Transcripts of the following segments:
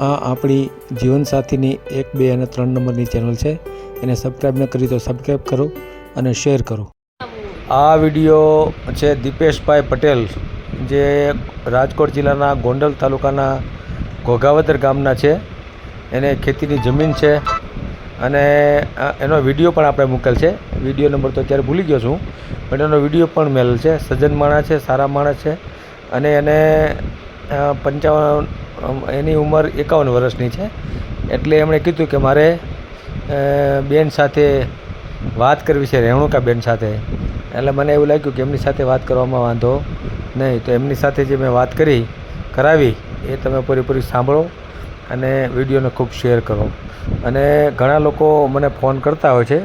આ આપણી જીવનસાથીની એક, બે અને ત્રણ નંબરની ચેનલ છે. એને સબસ્ક્રાઈબ ન કરી તો સબસ્ક્રાઈબ કરો અને શેર કરો. આ વીડિયો છે દીપેશભાઈ પટેલ, જે રાજકોટ જિલ્લાના ગોંડલ તાલુકાના ઘોઘાવદર ગામના છે. એને ખેતીની જમીન છે અને એનો વીડિયો પણ આપણે મૂકેલ છે. વીડિયો નંબર તો અત્યારે ભૂલી ગયો છું, પણ એનો વીડિયો પણ મેલેલ છે. સજ્જન માણસ છે, સારા માણસ છે અને એને પંચાવન એની ઉંમર એકાવન વર્ષની છે. એટલે એમણે કીધું કે મારે બેન સાથે વાત કરવી છે રેણુકા બેન સાથે. એટલે મને એવું લાગ્યું કે એમની સાથે વાત કરવામાં વાંધો નહીં. તો એમની સાથે જે મેં વાત કરી, કરાવી, એ તમે પૂરેપૂરી સાંભળો અને વિડીયોને ખૂબ શેર કરો. અને ઘણા લોકો મને ફોન કરતા હોય છે,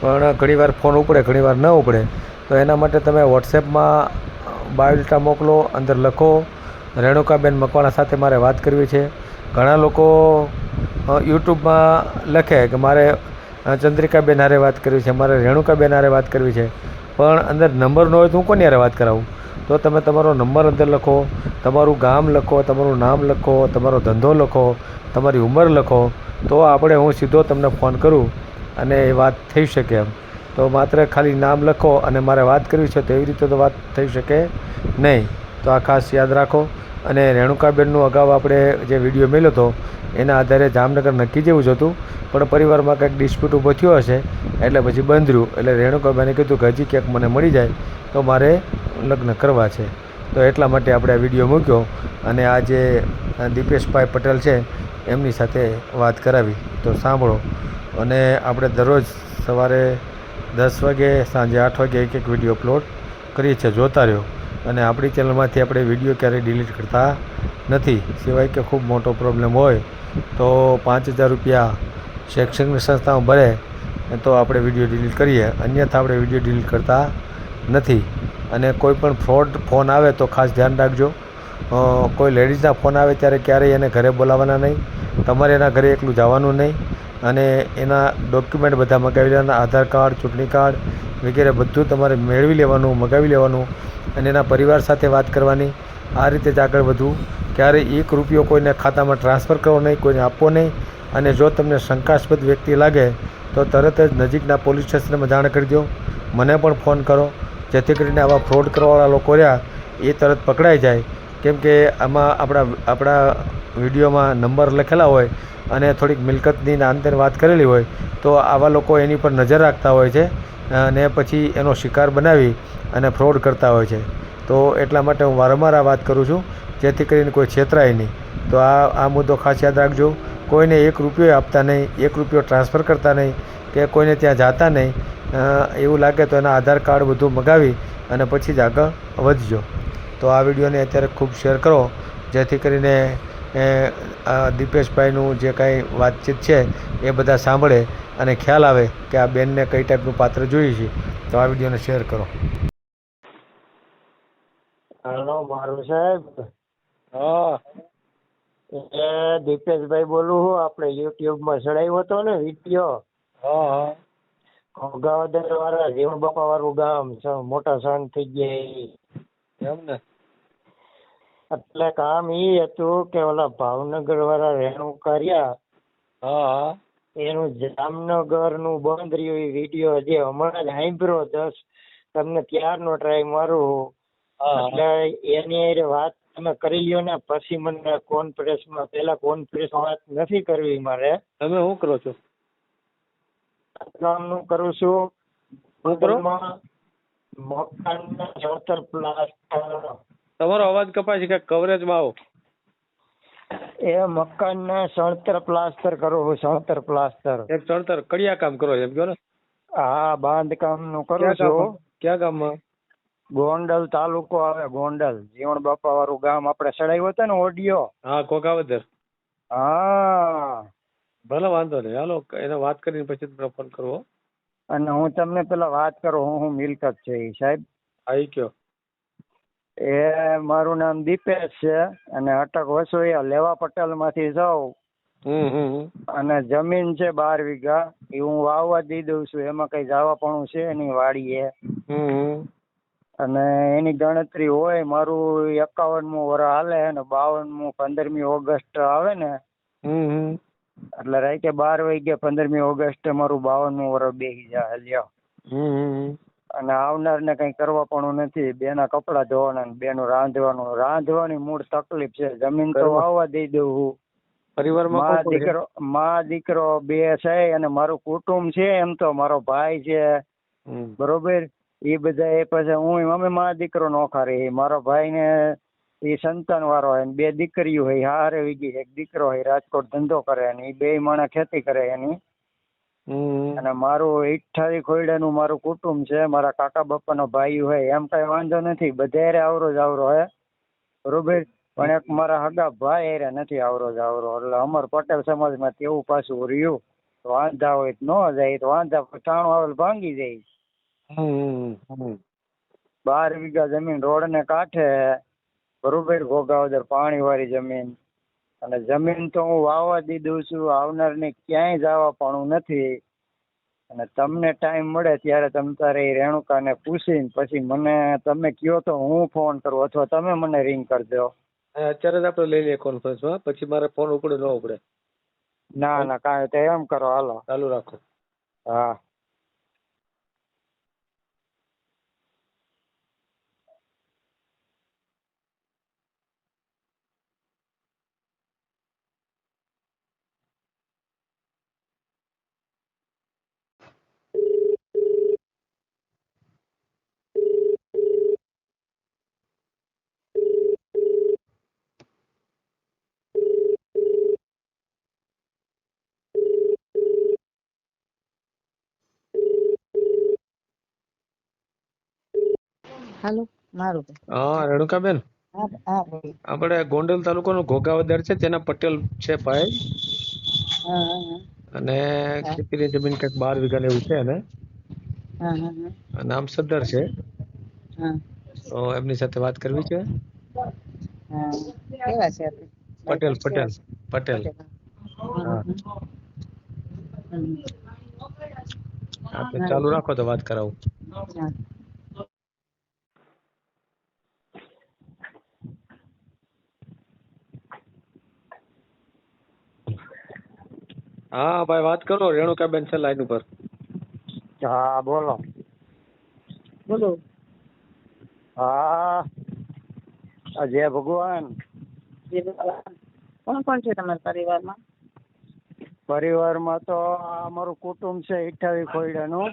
પણ ઘણીવાર ફોન ઉપડે, ઘણીવાર ન ઉપડે. તો એના માટે તમે વોટ્સએપમાં બાયોડેટા મોકલો, અંદર લખો રેણુકાબેન મકવાણા સાથે મારે વાત કરવી છે. ઘણા લોકો યુટ્યુબમાં લખે કે મારે ચંદ્રિકાબેન હારે વાત કરવી છે, મારે રેણુકાબેન હારે વાત કરવી છે. પણ અંદર નંબર ન હોય તો હું કોની હારે વાત કરાવું? તો તમે તમારો નંબર અંદર લખો, તમારું ગામ લખો, તમારું નામ લખો, તમારો ધંધો લખો, તમારી ઉંમર લખો, તો આપણે હું સીધો તમને ફોન કરું અને એ વાત થઈ શકે એમ. તો માત્ર ખાલી નામ લખો અને મારે વાત કરવી છે તો એવી રીતે તો વાત થઈ શકે નહીં. તો આ ખાસ યાદ રાખો. અને રેણુકાબેનનું અગાઉ આપણે જે વીડિયો મેળ્યો હતો, એના આધારે જામનગર નક્કી જેવું જ હતું. પણ પરિવારમાં કંઈક ડિસ્પ્યુટ ઊભો થયો હશે, એટલે પછી બંધ રહ્યું. એટલે રેણુકાબેને કીધું કે હજી ક્યાંક મને મળી જાય, તો મારે લગ્ન કરવા છે. તો એટલા માટે આપણે આ વીડિયો મૂક્યો અને આ જે દીપેશભાઈ પટેલ છે, એમની સાથે વાત કરાવી. તો સાંભળો. અને આપણે દરરોજ સવારે દસ વાગે, સાંજે આઠ વાગે એક એક વીડિયો અપલોડ કરીએ છીએ. જોતા રહ્યો. અને આપણી ચેનલમાંથી આપણે વીડિયો ક્યારેય ડિલીટ કરતા નથી. સિવાય કે ખૂબ મોટો પ્રોબ્લેમ હોય, તો પાંચ હજાર રૂપિયા શૈક્ષણિક સંસ્થાઓ ભરે તો આપણે વીડિયો ડિલીટ કરીએ. અન્યથા આપણે વીડિયો ડિલીટ કરતા નથી. અને કોઈ પણ ફ્રોડ ફોન આવે તો ખાસ ધ્યાન રાખજો. કોઈ લેડીઝના ફોન આવે ત્યારે ક્યારેય એને ઘરે બોલાવવાના નહીં. તમારે એના ઘરે એકલું જવાનું નહીં. અને એના ડોક્યુમેન્ટ બધા મગાવી લેવાના, આધાર કાર્ડ, ચૂંટણી કાર્ડ વગેરે બધું તમારે મેળવી લેવાનું, મગાવી લેવાનું. અને એના પરિવાર સાથે વાત કરવાની, આ રીતે જ આગળ વધવું. ક્યારેય એક રૂપિયો કોઈને ખાતામાં ટ્રાન્સફર કરવો નહીં, કોઈને આપવો નહીં, અને જો તમને શંકાસ્પદ વ્યક્તિ લાગે, તો તરત જ નજીકના પોલીસ સ્ટેશનમાં જાણ કરી દો મને પણ ફોન કરો. જેથી કરીને આવા ફ્રોડ કરવાવાળા લોકો રહ્યા, એ તરત પકડાઈ જાય. કેમ કે આમાં આપણા આપણા વિડીયોમાં નંબર લખેલા હોય અને થોડીક મિલકતની ને આંતર વાત કરેલી હોય, તો આવા લોકો એની પર નજર રાખતા હોય છે અને પછી એનો શિકાર બનાવી અને ફ્રોડ કરતા હોય છે. તો એટલા માટે હું વારંવાર આ વાત કરું છું, જેથી કરીને કોઈ છેતરાય નહીં. તો આ આ મુદ્દો ખાસ યાદ રાખજો. કોઈને એક રૂપિયો આપતા નહીં, એક રૂપિયો ટ્રાન્સફર કરતા નહીં કે કોઈને ત્યાં જાતા નહીં. એવું લાગે તો એના આધાર કાર્ડ બધું મગાવી અને પછી જ આગળ વધજો. તો આ વિડીયોને અત્યારે ખૂબ શેર કરો. જેથી કરીને એ, આ દીપેશભાઈનું જે કાંઈ વાતચીત છે એ બધા સાંભળે અને ખ્યાલ આવે કે આ બેનને કઈ ટાઈપનું પાત્ર જોઈએ છે. તો આ વિડીયોને શેર કરો. હલો મારું સાહેબ. હા. એટલે દીપેશભાઈ બોલું હું આપણે યુટ્યુબમાં ચડાવ્યો હતો ને વીડિયો. હા હા. ઘોઘાવદર વાળા જીવણ બાપા વાળું ગામ મોટા સણ થઈ ગયા એમ ને. એટલે કામ એ હતું કે ઓલા ભાવનગર વાળા રેણુકા કર્યા. હા. એનું જામનગરનું બંધ રહ્યું એ વીડિયો જે હમણાં જ સાંભળ્યો. દસ તમને ત્યારનો ટ્રાય મારું એટલે એની વાત તમે કરી લ્યો ને પછી મને કોન્ફરન્સમાં પેલા કોન્ફરન્સ વાત નથી કરવી મારે. તમે શું કરો છો? કામનું કરું છું. મકાન ચણતર પ્લાસ્ટર તમારો અવાજ કપાય છે કે કવરેજમાં આવો. એ મકાનના સણતર પ્લાસ્ટર કરું સણતર પ્લાસ્ટર એક સણતર કડિયા કામ કરો એમ કહો ને. હા બાંધકામનું કરું ક્યાં છું. ક્યાં ગામમાં? ગોંડલ તાલુકો આવે ગોંડલ. જીવણ બાપા વાળું ગામ આપણે ચડાવ્યો હતો ને ઓડિયો. હા કોકાવદર. હા. ભલે વાંધો નહીં. હાલો એને વાત કરીને પછી તમને ફોન કરવો. અને હું તમને પેલા વાત કરું હું હું મિલકત છે એ સાહેબ. આવી કયો એ મારું નામ દીપેશ છે અને અટક વસોયા લેવા પટેલમાંથી જાઉં. અને જમીન છે બાર વીઘા. એ હું વાવવા દઈ દઉં છું. એમાં કઈ જાવાપણું છે એની વાડીએ. હમ. અને એની ગણતરી હોય મારું એકાવનમું વર હાલે અને બાવનમું પંદરમી ઓગસ્ટ આવે ને. એટલે રાતે બાર વાગ્યા પંદરમી ઓગસ્ટે મારું બાવનમું વર બેસી જાય લ્યો. અને આવનારને કંઈ કરવા પણ નથી. બેના કપડાં ધોવાના ને બેનું રાંધવાનું. રાંધવાની મૂળ તકલીફ છે. જમીન તો. વાવવા દઈ દઉં હું. પરિવારમાં? દીકરો મા દીકરો બે છે અને મારું કુટુંબ છે એમ તો મારો ભાઈ છે. બરોબર? એ બધા એ પછી હું અમે મા દીકરો નોખા રહી મારો ભાઈ ને એ સંતાન વાળો હોય બે દીકરીઓ હોય હારે વીગી એક દીકરો હોય રાજકોટ ધંધો કરે અને એ બે માણસ ખેતી કરે એની. અને મારું ઇઠ્ઠાવી ખોયડાનું મારું કુટુંબ છે મારા કાકા બાપાનો ભાઈ હોય એમ કઈ વાંધો નથી બધે આવરો જ આવરો હે. બરોબર? પણ એક મારા હગા ભાઈ એરે નથી આવરો જ આવરો એટલે અમર પટેલ સમાજમાં તેવું પાછું રહ્યું. તો વાંધા હોય ન જાય તો વાંધા ટાણું આવે ભાંગી જાય. બાર વીઘા જમીન રોડ ને કાંઠે બરોબર? ઘોઘાવદર પાણી વાળી જમીન. અને જમીન તો હું વાવવા દીધું છું આવનારને ક્યાંય જવા પણ નથી. અને તમને ટાઈમ મળે ત્યારે તમે તારે એ રેણુકાને પૂછીને પછી મને તમે કયો તો હું ફોન કરું અથવા તમે મને રિંગ કરજો અત્યારે જ આપણે લઈ લઈએ કોન્ફરન્સમાં પછી મારે ફોન ઉપડે ન ઉપડે. ના ના કાંઈ તો એમ કરો હાલો. ચાલુ રાખો. હા. હાલો મારું હા રેણુકાબેન. આપણે ગોંડલ તાલુકાનું ઘોઘાવદર છે તેના પટેલ છે ભાઈ. અને ખેતીની જમીન કંઈક બાર વીઘાને એવું છે હા નામ સદ્દર છે. તો એમની સાથે વાત કરવી છે? પટેલ પટેલ પટેલ. ચાલુ રાખો તો વાત કરાવું. હા. ભાઈ વાત કરો રેણુકાબેન છે લાઈન ઉપર. હા બોલો. બોલો. હા જય ભગવાન. કોણ કોણ છે તમારા પરિવારમાં? પરિવારમાં તો અમારું કુટુંબ છે ઇઠ્ઠાવી ખોઈડાનું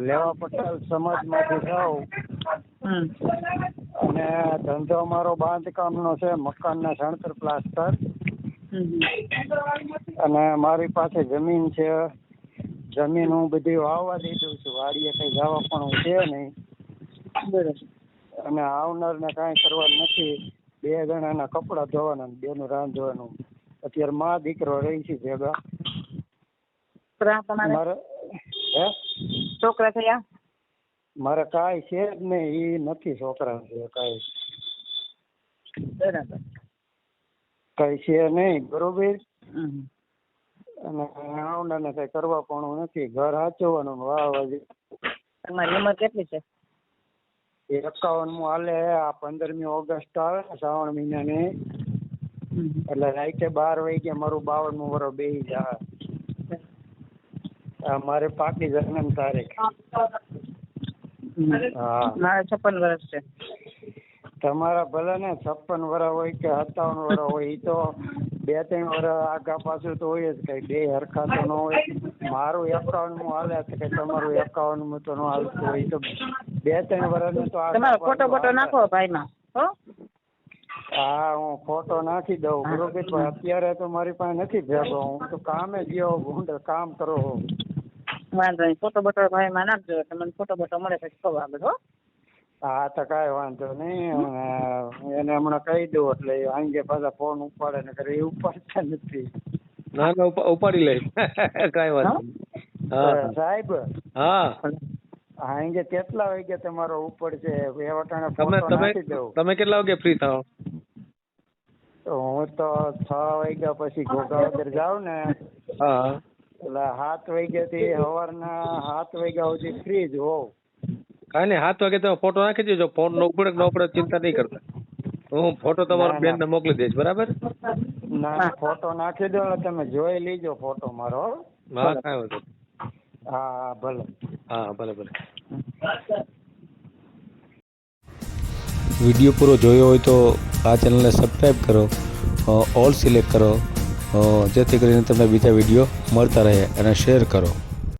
લેવા પટેલ સમાજમાંથી હમ. અને ધંધો અમારો બાંધકામનો છે મકાનના સણતર પ્લાસ્ટર. અને મારી પાસે જમીન છે. જમીન હું બધી વાવવા દીધું છું. વાડીએ કઈ જવા પણ છે નહીં. અને આવનારને કાંઈ કરવા નથી. બે જણાના કપડાં ધોવાના ને બેનું રાંધવાનું અત્યારે માં દીકરો રહી છે ભેગા. મારે હે? છોકરા થયા? મારે કાંઈ છે જ નહીં. એ નથી છોકરા છે કાંઈ. બરાબર. કઈ છે નહીં બરોબર. અને આવનારને કઈ કરવા પણ નથી ઘર હાચવવાનું વાહ વાહ તમારી ઉંમર કેટલી છે? એ એકાવનમું હાલે આ પંદરમી ઓગસ્ટ આવે ને શ્રાવણ મહિનાની. એટલે રાતે બાર વાગે મારું બાવનમું વર્ષ બે જાય. આ મારે પાકી જન્મ તારીખ. હા. મારે છપ્પન વર્ષ છે. તમારા ભલે ને છપ્પન વર્ષ હોય કે સત્તાવન વર્ષ હોય ઈ તો બે ત્રણ વર્ષ આગા પાછું તો હોય જ કઈ. બે હરખા તો ન હોય. મારું એકાવનમું હાલે છે કે તમારું એકાવનમું તો ન હાલતું હોય. તો બે ત્રણ વર્ષનું તો તમારો ફોટો પાછું નાખો ભાઈમાં હો? હા હું ફોટો નાખી દઉં. બરોબર પણ અત્યારે તો મારી પાસે નથી ભેગો. હું તો કામે ગયો ગુંડ કામ કરો વાંધો નહીં. ફોટો બોટો ભાઈમાં નાખજો. તમને ફોટો બટો મળે પછી કહો આગળ હો? હા તો કાંઈ વાંધો નહીં. અને એને હમણાં કહી દઉં એટલે એ આંગે પાછા ફોન ઉપાડે ને કરે એ ઉપાડતા નથી. ના ના ઉપાડી લઈ કાંઈ નહીં. હા. સાહેબ હા. આંગે કેટલા વાગે તમારો ઉપડશે? એ વટાણે તમે તમે તમે કેટલા વાગે ફ્રી થાઓ? હું તો છ વાગ્યા પછી ઘોઘાવદર જાઉં ને. એટલે સાત વાગ્યાથી સવારના સાત વાગ્યા સુધી ફ્રી જ હોઉં. કાંઈ નહીં સાત વાગે તમે ફોટો નાખી દેજો. ફોન નો ઉપડે ન ઉપડે ચિંતા નહીં કરતા. હું ફોટો તમારો બેન ને. મોકલી દઈશ બરાબર? ના ફોટો નાખી દો તમે જોઈ લીજો ફોટો મારો હા. કાંઈ વાંધો હા હા ભલે. હા ભલે ભલે. વીડિયો પૂરો જોયો હોય તો આ ચેનલને સબસ્ક્રાઈબ કરો ઓલ સિલેક્ટ કરો જેથી કરીને તમને બીજા વીડિયો મળતા રહે અને શેર કરો.